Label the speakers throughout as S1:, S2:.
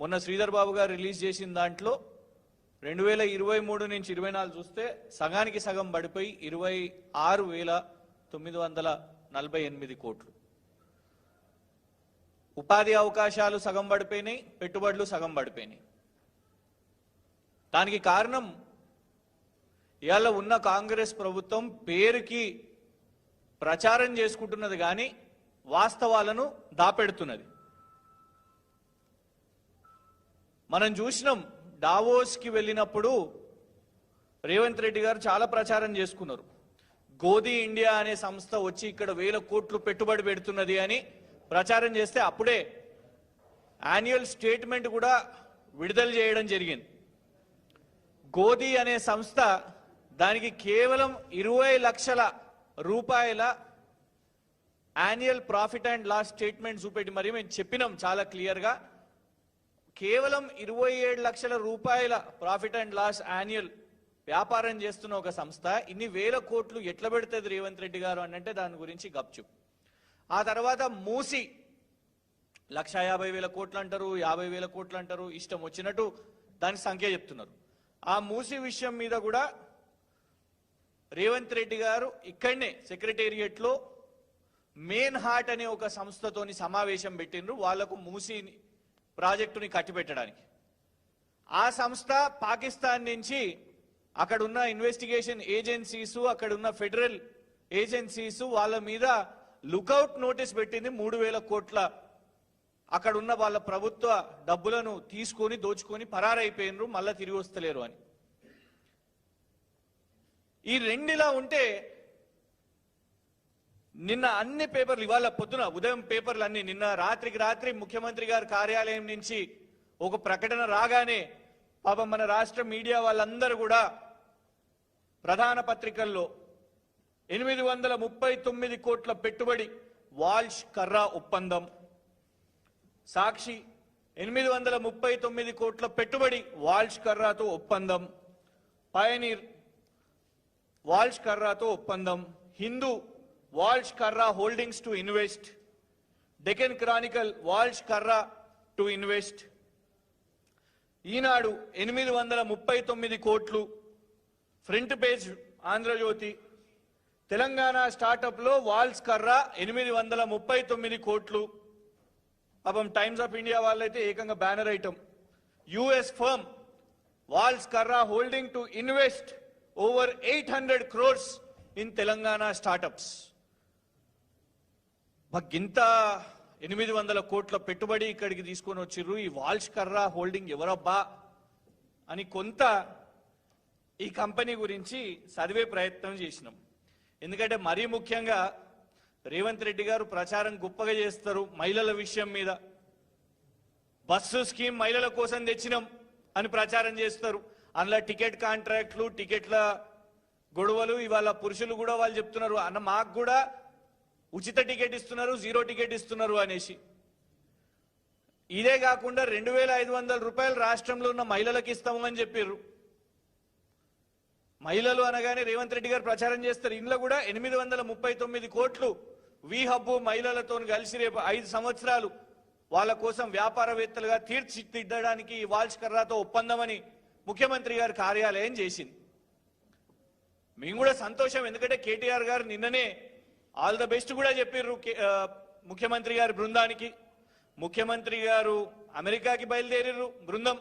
S1: మొన్న శ్రీధర్ బాబు గారు రిలీజ్ చేసిన దాంట్లో రెండు వేల ఇరవై మూడు నుంచి ఇరవై నాలుగు చూస్తే సగానికి సగం పడిపోయి ఇరవై ఆరు వేల తొమ్మిది వందల నలభై ఎనిమిది కోట్లు. ఉపాధి అవకాశాలు సగం పడిపోయినాయి పెట్టుబడులు సగం పడిపోయినాయి. దానికి కారణం ఇవాళ ఉన్న కాంగ్రెస్ ప్రభుత్వం పేరుకి ప్రచారం చేసుకుంటున్నది కానీ వాస్తవాలను దాపెడుతున్నది. మనం చూసినాం డావోస్కి వెళ్ళినప్పుడు రేవంత్ రెడ్డి గారు చాలా ప్రచారం చేసుకున్నారు. గోధి ఇండియా అనే సంస్థ వచ్చి ఇక్కడ వేల కోట్లు పెట్టుబడి పెడుతున్నది అని ప్రచారం చేస్తే అప్పుడే యాన్యువల్ స్టేట్మెంట్ కూడా విడుదల చేయడం జరిగింది. గోధి అనే సంస్థ దానికి కేవలం ఇరవై లక్షల రూపాయల annual profit and loss statement చూపెట్టి మరి మేము చెప్పినాం చాలా క్లియర్గా. కేవలం ఇరవై ఏడు లక్షల రూపాయల ప్రాఫిట్ అండ్ లాస్ యాన్యువల్ వ్యాపారం చేస్తున్న ఒక సంస్థ ఇన్ని వేల కోట్లు ఎట్లా పెడుతుంది రేవంత్ రెడ్డి గారు అని అంటే దాని గురించి గప్చు ఆ తర్వాత మూసి లక్ష యాభై వేల కోట్లు అంటారు యాభై వేల కోట్లు అంటారు ఇష్టం వచ్చినట్టు దాని సంఖ్య చెప్తున్నారు. ఆ మూసి విషయం మీద కూడా రేవంత్ రెడ్డి గారు ఇక్కడనే సెక్రటేరియట్లో మెయిన్ హార్ట్ అనే ఒక సంస్థతోని సమావేశం పెట్టిండ్రు. వాళ్ళకు మూసి ప్రాజెక్టుని కట్టిపెట్టడానికి. ఆ సంస్థ పాకిస్తాన్ నుంచి అక్కడున్న ఇన్వెస్టిగేషన్ ఏజెన్సీస్ అక్కడున్న ఫెడరల్ ఏజెన్సీస్ వాళ్ళ మీద లుకౌట్ నోటీస్ పెట్టింది మూడు వేల కోట్ల. అక్కడున్న వాళ్ళ ప్రభుత్వ డబ్బులను తీసుకొని దోచుకొని పరారైపోయినరు మళ్ళా తిరిగి వస్తలేరు అని. ఈ రెండిలా ఉంటే నిన్న అన్ని పేపర్లు ఇవాళ పొద్దున ఉదయం పేపర్లు అన్ని నిన్న రాత్రికి రాత్రి ముఖ్యమంత్రి గారి కార్యాలయం నుంచి ఒక ప్రకటన రాగానే పాపం మన రాష్ట్ర మీడియా వాళ్ళందరూ కూడా ప్రధాన పత్రికల్లో ఎనిమిది వందల ముప్పై తొమ్మిది కోట్ల పెట్టుబడి వాల్ష్ కర్రా ఒప్పందం. సాక్షి ఎనిమిది వందల ముప్పై తొమ్మిది కోట్ల పెట్టుబడి వాల్ష్ కర్రాతో ఒప్పందం. పయనీర్ వాల్ష్ కర్రాతో ఒప్పందం. Hindu Walsh Karra holdings to invest Deccan Chronicle Walsh Karra to invest Eenadu ఎనిమిది వందల ముప్పై తొమ్మిది కోట్లు ఫ్రంట్ పేజ్ ఆంధ్రజ్యోతి. తెలంగాణ స్టార్టప్లో వాల్స్ కర్రా ఎనిమిది వందల ముప్పై తొమ్మిది కోట్లు. పాపం టైమ్స్ ఆఫ్ ఇండియా వాళ్ళైతే ఏకంగా banner item US firm Walsh Karra holding to invest over eight hundred crores in Telangana startups గింత ఎనిమిది వందల కోట్ల పెట్టుబడి ఇక్కడికి తీసుకొని వచ్చిర్రు. ఈ వాల్ష్ కర్రా హోల్డింగ్ ఎవరబ్బా అని కొంత ఈ కంపెనీ గురించి చదివే ప్రయత్నం చేసినాం. ఎందుకంటే మరీ ముఖ్యంగా రేవంత్ రెడ్డి గారు ప్రచారం గొప్పగా చేస్తారు మహిళల విషయం మీద. బస్సు స్కీమ్ మహిళల కోసం తెచ్చినాం అని ప్రచారం చేస్తారు. అందులో టికెట్ కాంట్రాక్ట్లు టికెట్ల గొడవలు ఇవాళ పురుషులు కూడా వాళ్ళు చెప్తున్నారు. అన్న మాకు కూడా ఉచిత టికెట్ ఇస్తున్నారు జీరో టికెట్ ఇస్తున్నారు అనేసి. ఇదే కాకుండా రెండు వేల ఐదు వందల రూపాయలు రాష్ట్రంలో ఉన్న మహిళలకు ఇస్తాము అని చెప్పారు మహిళలు అనగానే రేవంత్ రెడ్డి గారు ప్రచారం చేస్తారు. ఇందులో కూడా ఎనిమిది వందల ముప్పై తొమ్మిది కోట్లు వి హబ్బు మహిళలతో కలిసి రేపు ఐదు సంవత్సరాలు వాళ్ళ కోసం వ్యాపారవేత్తలుగా తీర్చిదిద్దడానికి ఈ వాల్స్ కర్రాతో ఒప్పందమని ముఖ్యమంత్రి గారి కార్యాలయం చేసింది. మేము కూడా సంతోషం ఎందుకంటే కేటీఆర్ గారు నిన్ననే ఆల్ ద బెస్ట్ కూడా చెప్పారు ముఖ్యమంత్రి గారి బృందానికి. ముఖ్యమంత్రి గారు అమెరికాకి బయలుదేరారు బృందం.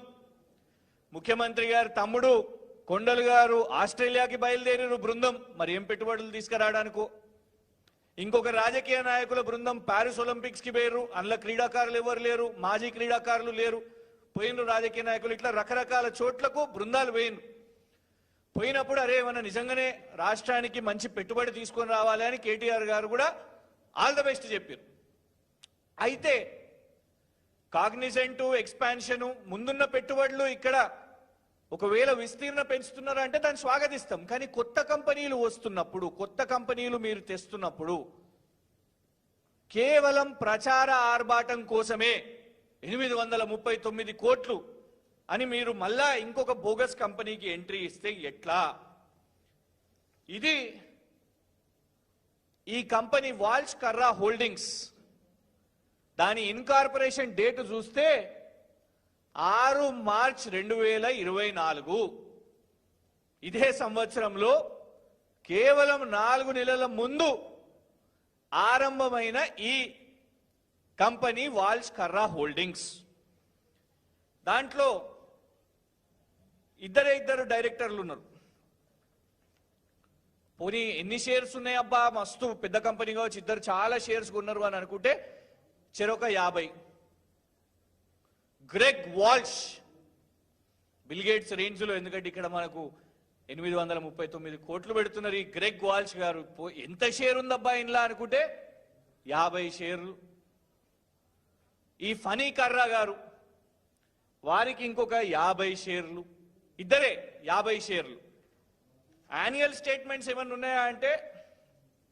S1: ముఖ్యమంత్రి గారి తమ్ముడు కొండలు గారు ఆస్ట్రేలియాకి బయలుదేరారు బృందం. మరి ఏం పెట్టుబడులు తీసుకురావడానికో? ఇంకొక రాజకీయ నాయకుల బృందం ప్యారిస్ ఒలింపిక్స్కి పోయారు అందులో క్రీడాకారులు ఎవరు లేరు? మాజీ క్రీడాకారులు లేరు. పోయినరు రాజకీయ నాయకులు. ఇట్లా రకరకాల చోట్లకు బృందాలు పోయినరు పోయినప్పుడు అరే మన నిజంగానే రాష్ట్రానికి మంచి పెట్టుబడి తీసుకొని రావాలి అని కేటీఆర్ గారు కూడా ఆల్ ద బెస్ట్ చెప్పారు. అయితే కాగ్నిజెంట్ ఎక్స్పాన్షను ముందున్న పెట్టుబడులు ఇక్కడ ఒకవేళ విస్తీర్ణ పెంచుతున్నారా అంటే దాన్ని స్వాగతిస్తాం. కానీ కొత్త కంపెనీలు వస్తున్నప్పుడు కొత్త కంపెనీలు మీరు తెస్తున్నప్పుడు కేవలం ప్రచార ఆర్భాటం కోసమే ఎనిమిది వందల ముప్పై తొమ్మిది కోట్లు అని మీరు మళ్ళా ఇంకొక బోగస్ కంపెనీకి ఎంట్రీ ఇస్తే ఎట్లా? ఇది ఈ కంపెనీ వాల్స్ కర్రా హోల్డింగ్స్. దాని ఇన్కార్పొరేషన్ డేట్ చూస్తే ఆరు మార్చ్ రెండు వేల ఇరవై నాలుగు. ఇదే సంవత్సరంలో కేవలం నాలుగు నెలల ముందు ఆరంభమైన ఈ కంపెనీ వాల్స్ కర్రా హోల్డింగ్స్. దాంట్లో ఇద్దరే ఇద్దరు డైరెక్టర్లు ఉన్నారు. పోనీ ఎన్ని షేర్స్ ఉన్నాయి అబ్బా? మస్తు పెద్ద కంపెనీ కావచ్చు ఇద్దరు చాలా షేర్స్ కొన్నారు అని అనుకుంటే చెరొక యాభై. గ్రెగ్ వాల్ష్. బిల్గేట్స్ రేంజ్లో ఎందుకంటే ఇక్కడ మనకు ఎనిమిది వందల ముప్పై తొమ్మిది కోట్లు పెడుతున్నారు ఈ గ్రెగ్ వాల్ష్ గారు. పో- ఎంత షేర్ ఉందబ్బా ఇంట్లో అనుకుంటే? యాభై షేర్లు. ఈ ఫనీ కర్రా గారు వారికి ఇంకొక యాభై షేర్లు. ఇద్దరే యాభై షేర్లు. యాన్యువల్ స్టేట్మెంట్స్ ఏమన్నా ఉన్నాయా అంటే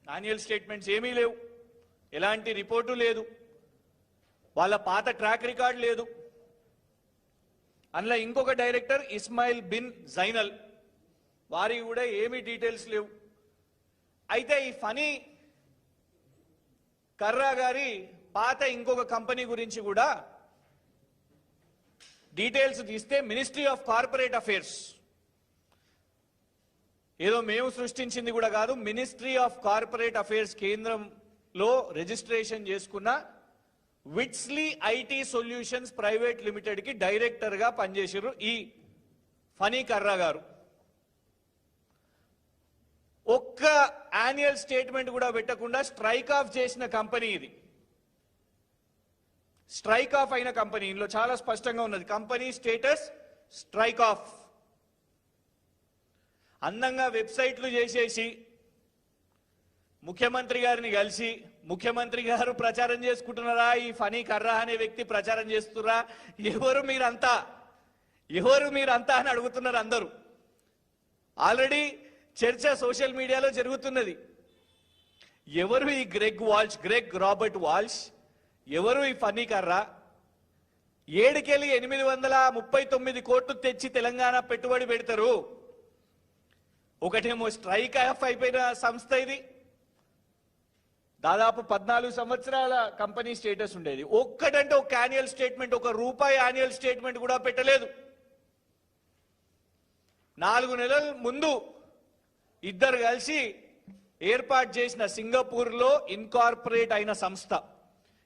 S1: యాన్యువల్ స్టేట్మెంట్స్ ఏమీ లేవు. ఎలాంటి రిపోర్టు లేదు. వాళ్ళ పాత ట్రాక్ రికార్డ్ లేదు. అందులో ఇంకొక డైరెక్టర్ ఇస్మాయిల్ బిన్ జైనల్. వారికి కూడా ఏమీ డీటెయిల్స్ లేవు. అయితే ఈ ఫనీ కర్రా గారి పాత ఇంకొక కంపెనీ గురించి కూడా డీటెయిల్స్ తీస్తే మినిస్ట్రీ ఆఫ్ కార్పొరేట్ అఫేర్స్. ఏదో మేము సృష్టించింది కూడా కాదు మినిస్ట్రీ ఆఫ్ కార్పొరేట్ అఫేర్స్ కేంద్రంలో రిజిస్ట్రేషన్ చేసుకున్న విట్స్లీ ఐటీ సొల్యూషన్స్ ప్రైవేట్ లిమిటెడ్కి డైరెక్టర్గా పనిచేసారు ఈ ఫనీ కర్రా గారు. ఒక్క యాన్యువల్ స్టేట్మెంట్ కూడా పెట్టకుండా స్ట్రైక్ ఆఫ్ చేసిన కంపెనీ ఇది. స్ట్రైక్ ఆఫ్ అయిన కంపెనీ. ఇందులో చాలా స్పష్టంగా ఉన్నది. Company status strike off. అందంగా వెబ్సైట్లు చేసేసి ముఖ్యమంత్రి గారిని కలిసి ముఖ్యమంత్రి గారు ప్రచారం చేసుకుంటున్నారా? ఈ ఫనీ కర్రా అనే వ్యక్తి ప్రచారం చేస్తున్నారా ఎవరు మీరంతా? ఎవరు మీరంతా అని అడుగుతున్నారు అందరూ. ఆల్రెడీ చర్చ సోషల్ మీడియాలో జరుగుతున్నది. ఎవరు ఈ Greg Walsh Greg Robert Walsh? ఎవరు ఈ ఫనీకర్రా ఏడుకెళ్ళి ఎనిమిది వందల ముప్పై తొమ్మిది కోట్లు తెచ్చి తెలంగాణ పెట్టుబడి పెడతారు. ఒకటేమో స్ట్రైక్ ఆఫ్ అయిపోయిన సంస్థ ఇది. దాదాపు పద్నాలుగు సంవత్సరాల కంపెనీ స్టేటస్ ఉండేది. ఒక్కటంటే ఒక యాన్యువల్ స్టేట్మెంట్ ఒక రూపాయి యాన్యువల్ స్టేట్మెంట్ కూడా పెట్టలేదు. నాలుగు నెలల ముందు ఇద్దరు కలిసి ఏర్పాటు చేసిన సింగపూర్లో ఇన్కార్పొరేట్ అయిన సంస్థ.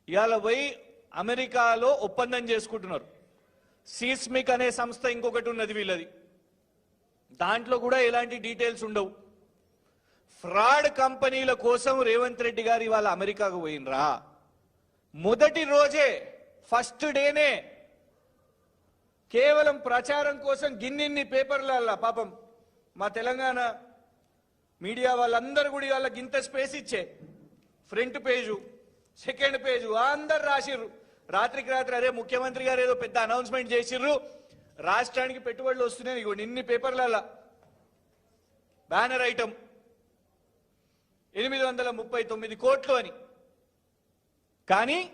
S1: ఇవాళ పోయి అమెరికాలో ఒప్పందం చేసుకుంటున్నారు. సీస్మిక్ అనే సంస్థ ఇంకొకటి ఉన్నది వీళ్ళది. దాంట్లో కూడా ఎలాంటి డీటెయిల్స్ ఉండవు. ఫ్రాడ్ కంపెనీల కోసం రేవంత్ రెడ్డి గారు ఇవాళ అమెరికాకు పోయినరా. మొదటి రోజే ఫస్ట్ డేనే కేవలం ప్రచారం కోసం గిన్నిన్ని పేపర్లల్లా పాపం మా తెలంగాణ మీడియా వాళ్ళందరూ కూడా ఇవాళ గింత స్పేస్ ఇచ్చే. Front page. సెకండ్ పేజు అందరు రాసిర్రు. రాత్రికి రాత్రి అరే ముఖ్యమంత్రి గారు ఏదో పెద్ద అనౌన్స్మెంట్ చేసిర్రు. రాష్ట్రానికి పెట్టుబడులు వస్తున్నాయి. ఇగో ఇన్ని పేపర్లలో బ్యానర్ ఐటమ్. ఎనిమిది వందల ముప్పై తొమ్మిది కోట్లు అని. కానీ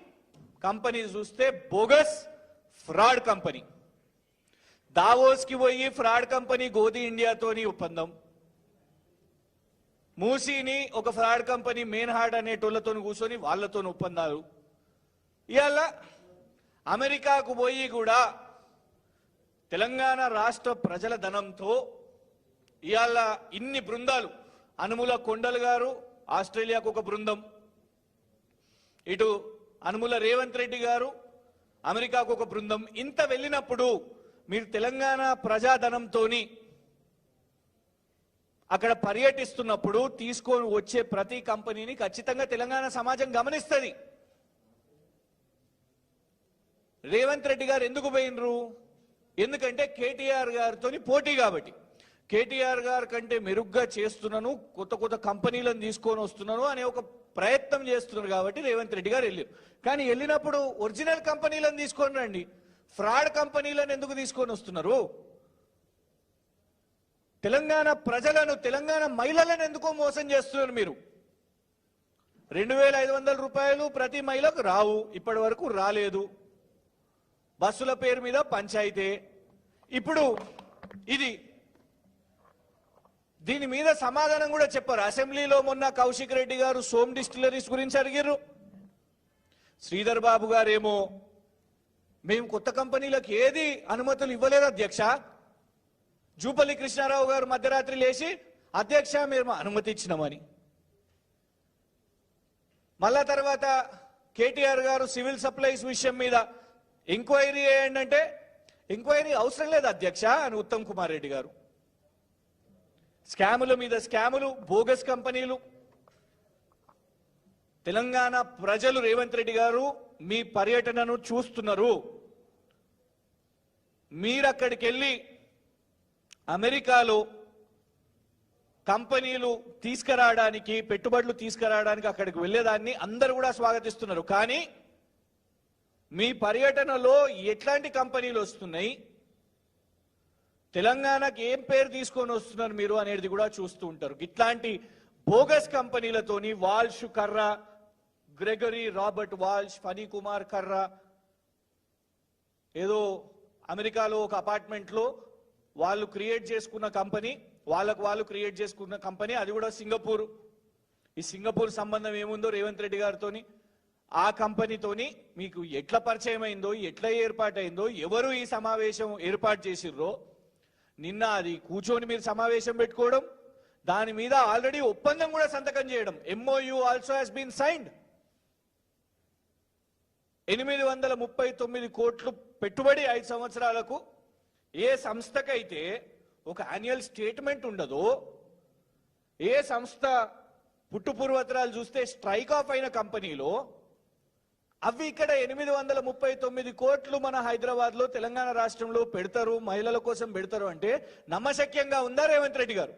S1: కంపెనీ చూస్తే బోగస్ ఫ్రాడ్ కంపెనీ. దావోస్కి పోయి ఫ్రాడ్ కంపెనీ గోధి ఇండియాతోని ఒప్పందం. మూసీని ఒక ఫ్రాడ్ కంపెనీ మెయిన్ హార్డ్ అనేటోళ్ళతో కూర్చొని వాళ్ళతో ఒప్పందాలు. ఇవాళ అమెరికాకు పోయి కూడా తెలంగాణ రాష్ట్ర ప్రజల ధనంతో ఇవాళ ఇన్ని బృందాలు. అనుముల కొండలు గారు ఆస్ట్రేలియాకు ఒక బృందం. ఇటు అనుముల రేవంత్ రెడ్డి గారు అమెరికాకు ఒక బృందం. ఇంత వెళ్ళినప్పుడు మీరు తెలంగాణ ప్రజాధనంతోని అక్కడ పర్యటిస్తున్నప్పుడు తీసుకొని వచ్చే ప్రతి కంపెనీని ఖచ్చితంగా తెలంగాణ సమాజం గమనిస్తుంది. రేవంత్ రెడ్డి గారు ఎందుకు పోయినరు? ఎందుకంటే కేటీఆర్ గారితో పోటీ కాబట్టి. కేటీఆర్ గారి కంటే మెరుగ్గా చేస్తున్నాను కొత్త కొత్త కంపెనీలను తీసుకొని వస్తున్నాను అనే ఒక ప్రయత్నం చేస్తున్నారు కాబట్టి రేవంత్ రెడ్డి గారు వెళ్ళారు. కానీ వెళ్ళినప్పుడు ఒరిజినల్ కంపెనీలను తీసుకొని రండి. ఫ్రాడ్ కంపెనీలను ఎందుకు తీసుకొని వస్తున్నారు? తెలంగాణ ప్రజలను తెలంగాణ మహిళలను ఎందుకో మోసం చేస్తున్నారు మీరు? రెండు వేల ఐదు వందల రూపాయలు ప్రతి మహిళకు రావు ఇప్పటి వరకు రాలేదు. బస్సుల పేరు మీద పంచాయితీ. ఇప్పుడు ఇది దీని మీద సమాధానం కూడా చెప్పారు. అసెంబ్లీలో మొన్న కౌశిక్ రెడ్డి గారు సోమ్ డిస్టిలరీస్ గురించి అడిగారు శ్రీధర్ బాబు గారేమో మేము కొత్త కంపెనీలకు ఏది అనుమతులు ఇవ్వలేదు అధ్యక్ష. జూపల్లి కృష్ణారావు గారు మధ్యరాత్రి లేచి అధ్యక్ష మేము అనుమతి ఇచ్చినామని. మళ్ళా తర్వాత కేటీఆర్ గారు సివిల్ సప్లైస్ విషయం మీద ఎంక్వైరీ చేయండి అంటే ఎంక్వైరీ అవసరం లేదు అధ్యక్ష అని ఉత్తమ్ కుమార్ రెడ్డి గారు. స్కాముల మీద స్కాములు బోగస్ కంపెనీలు. తెలంగాణ ప్రజలు రేవంత్ రెడ్డి గారు మీ పర్యటనను చూస్తున్నారు. మీరక్కడికి వెళ్ళి అమెరికాలో కంపెనీలు తీసుకురావడానికి పెట్టుబడులు తీసుకురావడానికి అక్కడికి వెళ్ళేదాన్ని అందరూ కూడా స్వాగతిస్తున్నారు. కానీ మీ పర్యటనలో ఎట్లాంటి కంపెనీలు వస్తున్నాయి? తెలంగాణకి ఏం పేరు తీసుకొని వస్తున్నారు మీరు అనేది కూడా చూస్తూ ఉంటారు. ఇట్లాంటి bogus కంపెనీలతోని Walsh Karra Gregory Robert Walsh Phani Kumar Karra ఏదో అమెరికాలో ఒక అపార్ట్మెంట్లో వాళ్ళు క్రియేట్ చేసుకున్న కంపెనీ వాళ్ళకు వాళ్ళు క్రియేట్ చేసుకున్న కంపెనీ అది కూడా సింగపూర్. ఈ సింగపూర్ సంబంధం ఏముందో రేవంత్ రెడ్డి గారితోని ఆ కంపెనీతోని మీకు ఎట్లా పరిచయం అయిందో ఎట్లా ఏర్పాటైందో ఎవరు ఈ సమావేశం ఏర్పాటు చేసిర్రో నిన్న అది కూర్చొని మీరు సమావేశం పెట్టుకోవడం దాని మీద ఆల్రెడీ ఒప్పందం కూడా సంతకం చేయడం. MOU also has been signed ఎనిమిది వందల ముప్పై తొమ్మిది కోట్లు పెట్టుబడి ఐదు సంవత్సరాలకు ఏ సంస్థకైతే ఒక యాన్యువల్ స్టేట్మెంట్ ఉండదో ఏ సంస్థ పుట్టుపూర్వత్రాలు చూస్తే స్ట్రైక్ ఆఫ్ అయిన కంపెనీలో అవి ఇక్కడ ఎనిమిది వందల ముప్పై తొమ్మిది కోట్లు మన హైదరాబాద్లో తెలంగాణ రాష్ట్రంలో పెడతారు మహిళల కోసం పెడతారు అంటే నమ్మశక్యంగా ఉందా రేవంత్ రెడ్డి గారు?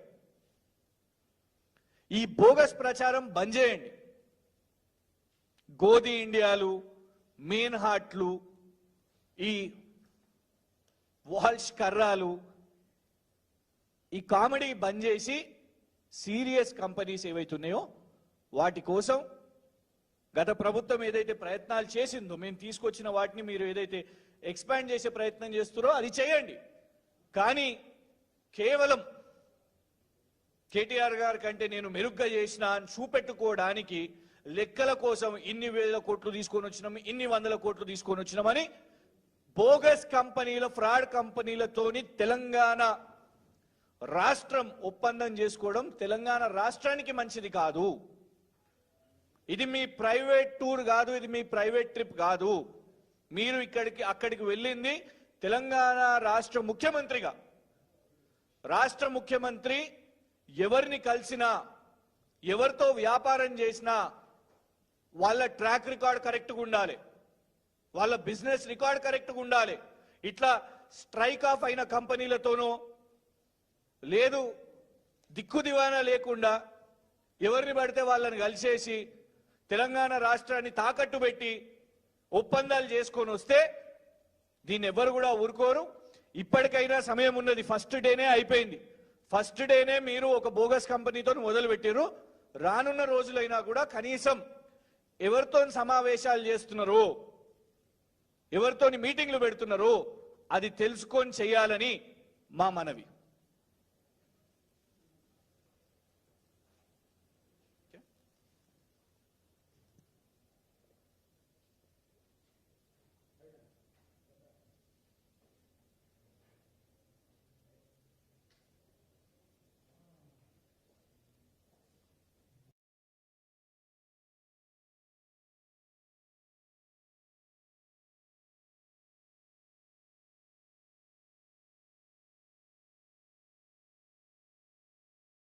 S1: ఈ బోగస్ ప్రచారం బంద్ చేయండి. గోధి ఇండియాలు మెయిన్ హార్ట్లు ఈ వాల్ష్ కర్రాలు ఈ కామెడీ బంద్ చేసి సీరియస్ కంపెనీస్ ఏవైతున్నాయో వాటి కోసం గత ప్రభుత్వం ఏదైతే ప్రయత్నాలు చేసిందో మేము తీసుకొచ్చిన వాటిని మీరు ఏదైతే ఎక్స్పాండ్ చేసే ప్రయత్నం చేస్తారో అది చేయండి. కానీ కేవలం కేటీఆర్ గారి కంటే నేను మెరుగ్గా చేసిన అని చూపెట్టుకోవడానికి లెక్కల కోసం ఇన్ని వేల కోట్లు తీసుకొని వచ్చినాం ఇన్ని వందల కోట్లు తీసుకొని వచ్చినామని బోగస్ కంపెనీల ఫ్రాడ్ కంపెనీలతోని తెలంగాణ రాష్ట్రం ఒప్పందం చేసుకోవడం తెలంగాణ రాష్ట్రానికి మంచిది కాదు. ఇది మీ ప్రైవేట్ టూర్ కాదు ఇది మీ ప్రైవేట్ ట్రిప్ కాదు. మీరు ఇక్కడికి అక్కడికి వెళ్ళింది తెలంగాణ రాష్ట్ర ముఖ్యమంత్రిగా. రాష్ట్ర ముఖ్యమంత్రి ఎవరిని కలిసినా ఎవరితో వ్యాపారం చేసినా వాళ్ళ ట్రాక్ రికార్డ్ కరెక్ట్గా ఉండాలి. వాళ్ళ బిజినెస్ రికార్డ్ కరెక్ట్గా ఉండాలి. ఇట్లా స్ట్రైక్ ఆఫ్ అయిన కంపెనీలతోనో లేదు దిక్కు దివానా లేకుండా ఎవరిని పడితే వాళ్ళని కలిసేసి తెలంగాణ రాష్ట్రాన్ని తాకట్టు పెట్టి ఒప్పందాలు చేసుకొని వస్తే దీన్ని ఎవరు కూడా ఊరుకోరు. ఇప్పటికైనా సమయం ఉన్నది. ఫస్ట్ డేనే అయిపోయింది. ఫస్ట్ డేనే మీరు ఒక బోగస్ కంపెనీతో మొదలు పెట్టారు రానున్న రోజులైనా కూడా కనీసం ఎవరితో సమావేశాలు చేస్తున్నారు ఎవరితోని మీటింగ్లు పెడుతున్నారో అది తెలుసుకొని చేయాలని మా మనవి.